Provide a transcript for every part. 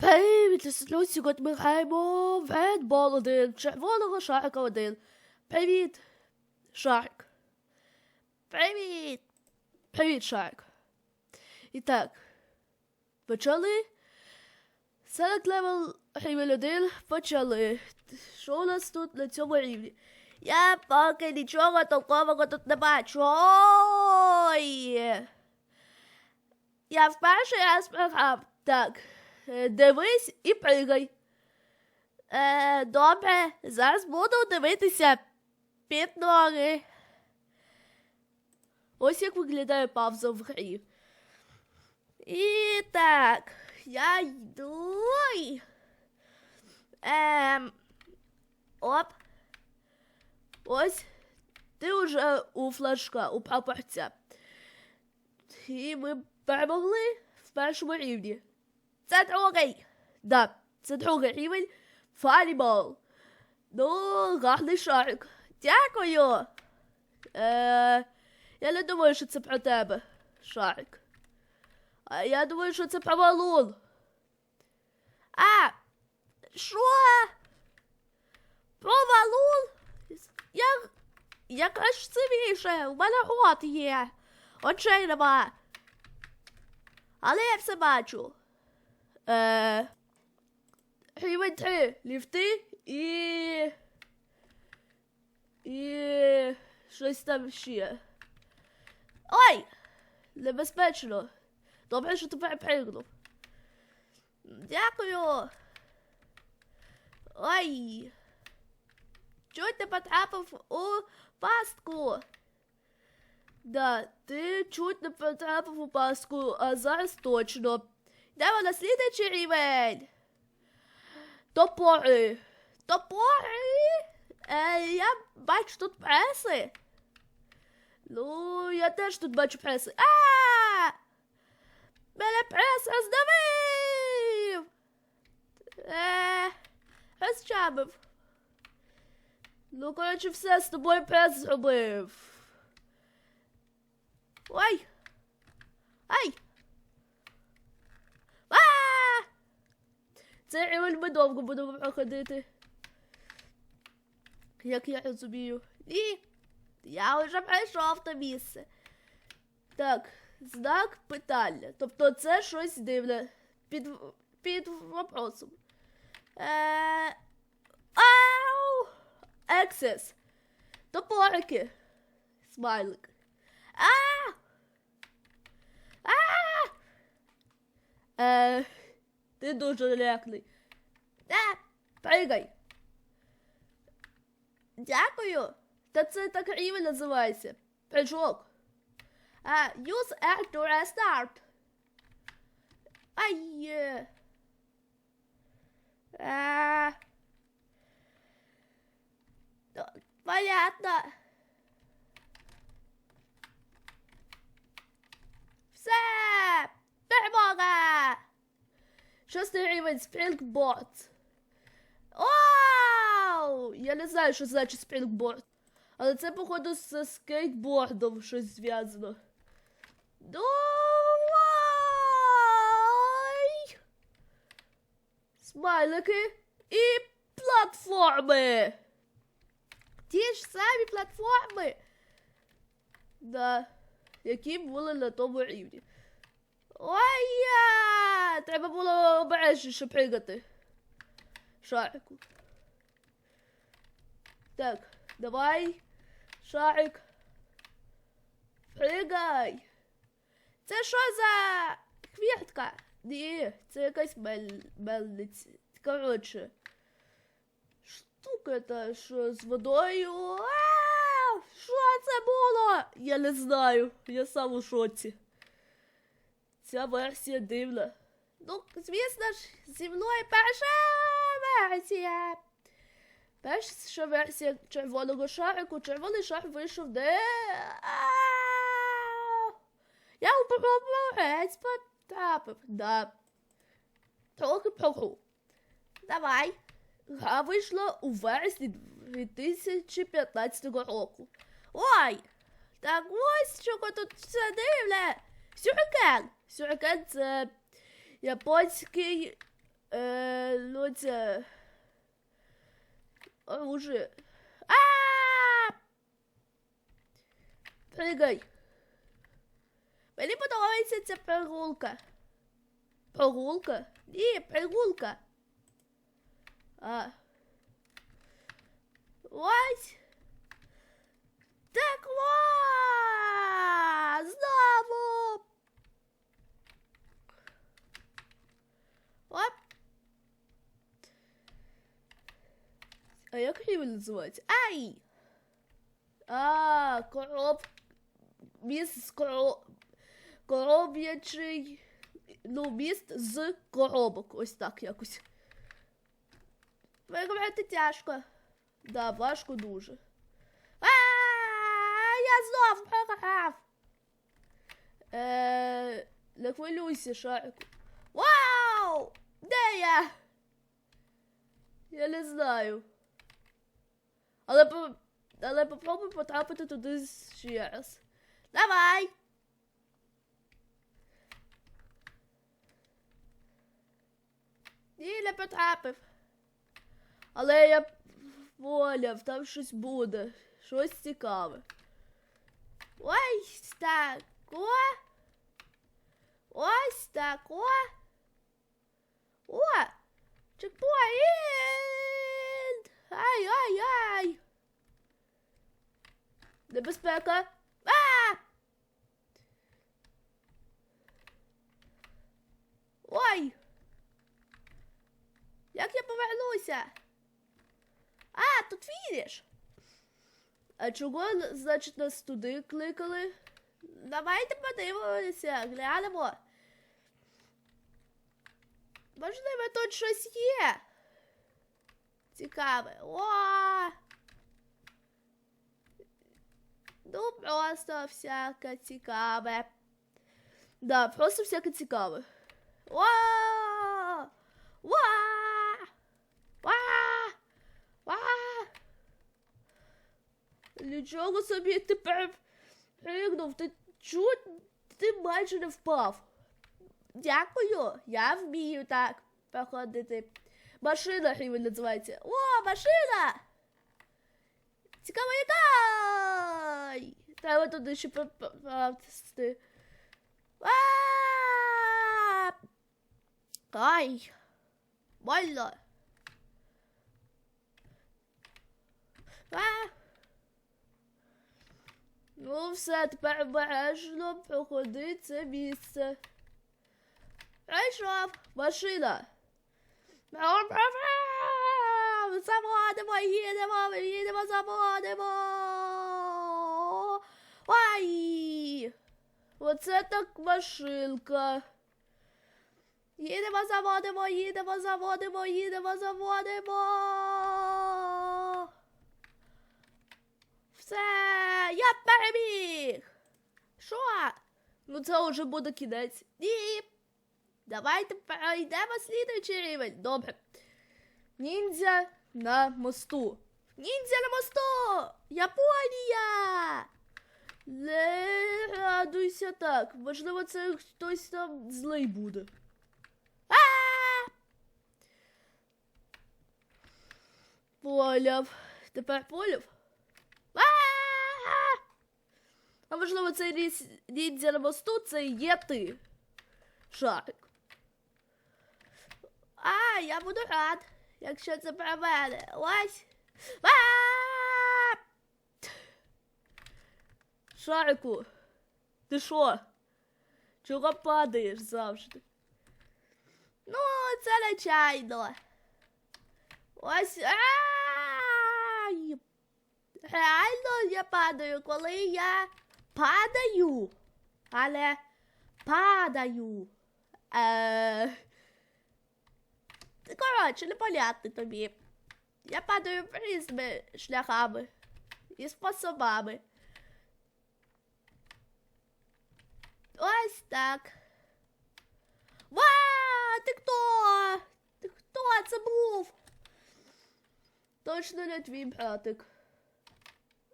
Привіт, Люсі, сьогодні ми граємо в гендбол один, червоного шарика один. Привіт, шарик. Привіт. Привіт, шарик. І так, почали. Селект левел рівень 1, почали. Що у нас тут на цьому рівні? Я поки нічого толкового тут не бачу. Ой! Я в перший раз програв. Так, дивись і пригай. Е, добре, зараз буду дивитися під ноги. Ось як виглядає пауза в грі. І так, я йду. Ем. Оп. Ось. Ти вже у флажка, у прапорця. І ми перемогли в першому рівні. Це другий. Да, це другий рівень. Фалібол. Ну, гарний шарик. Дякую. Е, я не думаю, що це про тебе, шарик. А я думаю, що це про валун. А, що? Про валун? Я, це більше? У мене рот є. Очей нема. Але я все бачу. Е, рівень 3. Ліфти і. І. Щось там ще. Ой! Небезпечно. Добре, що ти перепригнув. Дякую. Ой. Чуть не потрапив у пастку. Да, ти чуть не потрапив у пастку, а зараз точно. Йдемо на слідчий рівень. Топори. Топори? Е, я бачу тут преси. Ну, я теж тут бачу преси. А! Мене прес роздавив! Е, розчабив. Ну, коротше, все, з тобою прес зробив. Ой! Ай! А! Це рівень ми довго будемо проходити. Як я розумію. Ні. Я вже пройшов то місце. Так, знак питання. Тобто це щось дивне. Під, під вопросом. Е... Ау! Access. Топорики. Смайлик. А! А! Е, ти дуже лякний. А, пригай. Дякую. Та це так рівень називається. Прыжок. А, use air to restart. Ай. А. Ну, Понятно. Все! Перемога! Шостий рівень спрінгборд. Вау! Я не знаю, що значить спрінгборд. Але це, походу, з скейтбордом щось зв'язано. Давай! Смайлики і платформи. Ті ж самі платформи. Да. Які були на тому рівні. Ой! я! Треба було обережніше пригати. Шарику. Так, давай. Шарик. Пригай. Це що за квітка? Ні, це якась мель... мельниця. Коротше. Штука та що з водою. А, Що це було? Я не знаю. Я сам у шоці. Ця версія дивна. Ну, звісно ж, зі мною перша версія. Перша версія червоного шарику. Червоний шар вийшов де. Я у проборець потрапив. Да. Трохи прогу. Давай. Гра вийшла у вересні 2015 року. Ой! Так ось чого тут все дивне. Сюрикен. Сюрикен це японський Е, ну це. Оружие. А! Пригай. Мені подобається ця прогулка. Прогулка? Ні, прогулка. А. Ось. Так ва! Знову. Оп. А як рівень називається? Ай! А, короб. Міст з короб... короб'ячий. Ну, міст з коробок. Ось так якось. Виробляти тяжко. Да, важко дуже. А, я знов програв. Е, не хвилюйся, шарику. Вау! Де я? Я не знаю. Але, по- але попробуй потрапити туди ще раз. Давай! Ні, не потрапив. Але я поняв, там щось буде. Щось цікаве. Ось тако. Ось тако. О! Чекпоінт! Ай-ай-ай! Небезпека! А! Ой! Як я повернуся? А, тут фініш. А чого, значить, нас туди кликали? Давайте подивимося, глянемо. Можливо, тут щось є. Цікаве. О! Ну, просто всяке цікаве. Да, просто всяке цікаве. О! Ва! Ва! Ва! Нічого собі тепер пригнув. Ти чуть ти майже не впав. Дякую, я вмію так проходити. Машина рівень називається. О, машина! Цікаво, яка! Треба туди ще попасти. Ай! Больно! А! Ну, все, тепер обережно проходи це місце. Прийшов машина. Заводимо, їдемо, їдемо, заводимо. Ой! Оце так машинка. Їдемо, заводимо, їдемо, заводимо, їдемо, заводимо. Все, я переміг. Що? Ну це вже буде кінець. Ні. Давайте перейдемо слідуючий рівень. Добре. Ніндзя на мосту. Ніндзя на мосту! Японія! Не радуйся так. Можливо, це хтось там злий буде. А! Поляв. Тепер поляв. А! А можливо, цей ліс ніндзя на мосту це і є ти. Шарик. А, я буду рад, якщо це про мене. Ось. А! Шарику, ти що? Чого падаєш завжди? Ну, це нечайно. Ось. Ай! Реально я падаю, коли я падаю. Але падаю. Е... Коротше, непонятно тобі. Я падаю різними шляхами і способами. Ось так. Ва! Ти хто? Ти хто це був? Точно не твій братик.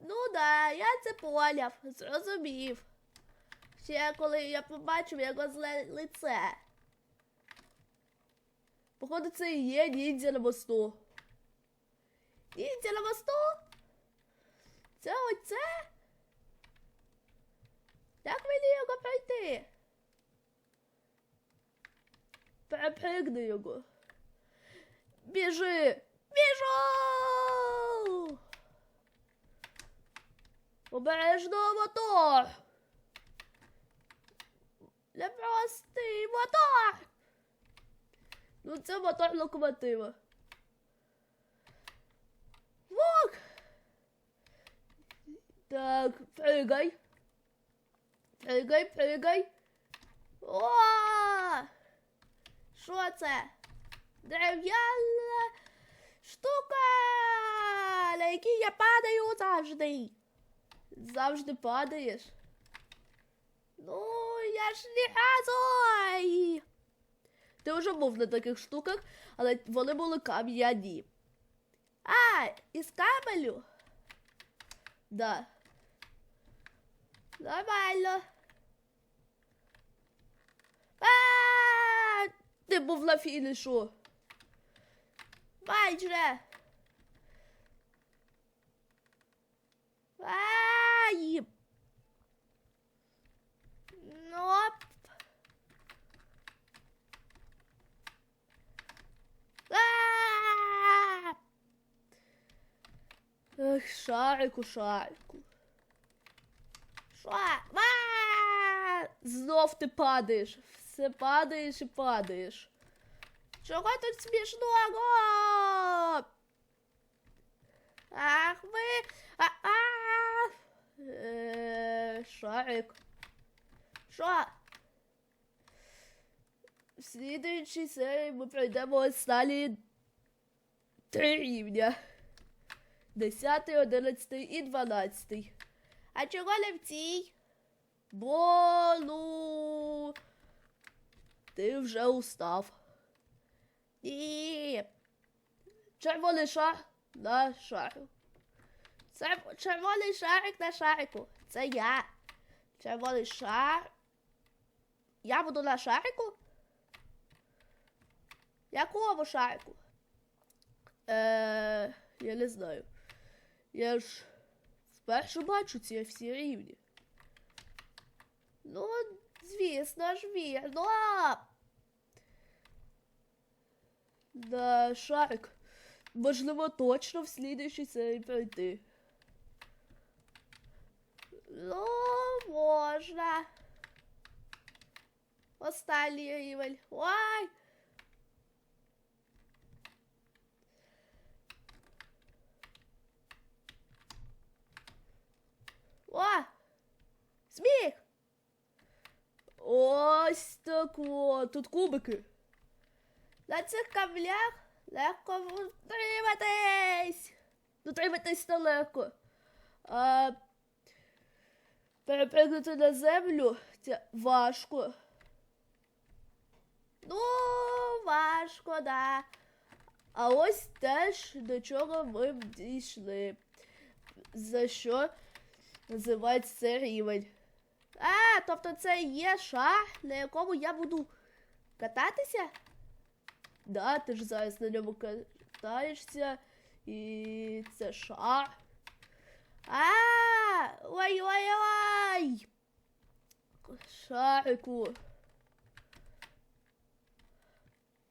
Ну да, я це поняв, зрозумів. Ще коли я побачив його зле лице. Походу, це і є ніндзя на мосту. Ніндзя на мосту? Це оце? Як мені його пройти? Перепригни його. Біжи! Біжу! Обережно мотор! Непростий мотор! Ну, це мотор локомотива. Вок! Так, пригай. Пригай, пригай. О! Що це? Дерев'яна штука, на якій я падаю завжди. Завжди падаєш. Ну, я ж не газой. Ти вже був на таких штуках, але вони були кам'яні. А, із камелю? Да. Нормально. А, ти був на фінішу. Майже. Ай! Ноп. А! Ех, шарику, шарику. Що? А! Знов ти падаєш. Все падаєш і падаєш. Чого тут смішного? Ах ви. А, а. Е, шарик. Що? В слідуючій серії ми пройдемо останні три рівня. 10, 11 і 12. А чого не в цій? Бо, ну... Ти вже устав. Ні. Червоний шар на шару. Це червоний шарик на шарику. Це я. Червоний шар. Я буду на шарику? Якому шарику? Е, я не знаю. Я ж вперше бачу ці всі рівні. Ну, звісно ж, вірно. Да, шарик. Можливо, точно в слідуючій серії пройти. Ну, можна. Останній рівень. Ой! О! Сміх! Ось так от. Тут кубики. На цих камлях легко утриматись. Утриматись нелегко. А перепригнути на землю це важко. Ну, важко, да. А ось теж до чого ми дійшли. За що називається це рівень. А, тобто це є шар, на якому я буду кататися? Да, ти ж зараз на ньому катаєшся. І це шар. А, ой-ой-ой! Шарику.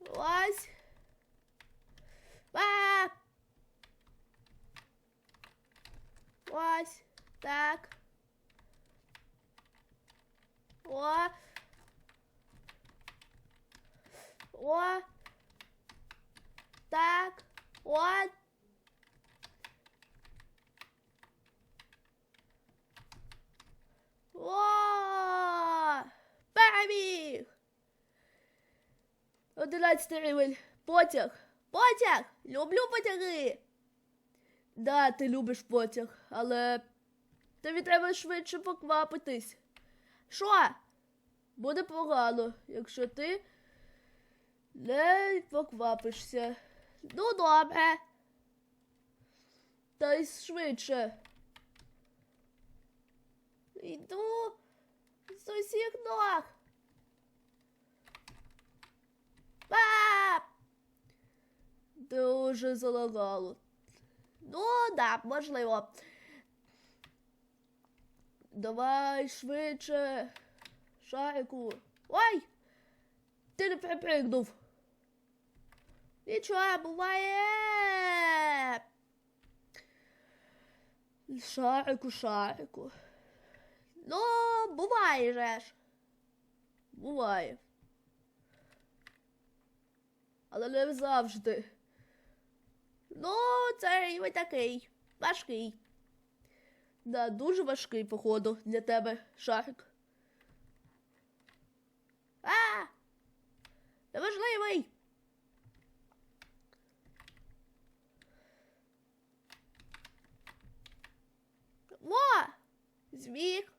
Ось. А! Ось. Так. О. О. Так. О. О. Переміг. Одинадцятий рівень. Потяг. Потяг. Люблю потяги. Да, ти любиш потяг, але тобі треба швидше поквапитись. Що? Буде погано, якщо ти не поквапишся. Ну, добре. Та й швидше. Йду з усіх ног. А! Дуже залагало. Ну, да, можливо. Давай швидше. Шарику. Ой! Ти не припригнув. Нічого, буває. Шарику, шарику. Ну, буває же ж. Буває. Але не завжди. Ну, це рівень такий. Важкий. Да, дуже важкий, походу, для тебе, шарик. А! Неважливий! Во! Зміг.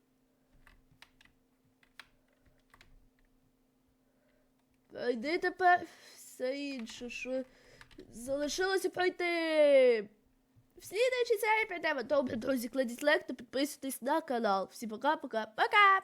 Пройди тепер все інше, що залишилося пройти. В слідуючій серії прийдемо. Добре, друзі, кладіть лайк та підписуйтесь на канал. Всім пока-пока. Пока!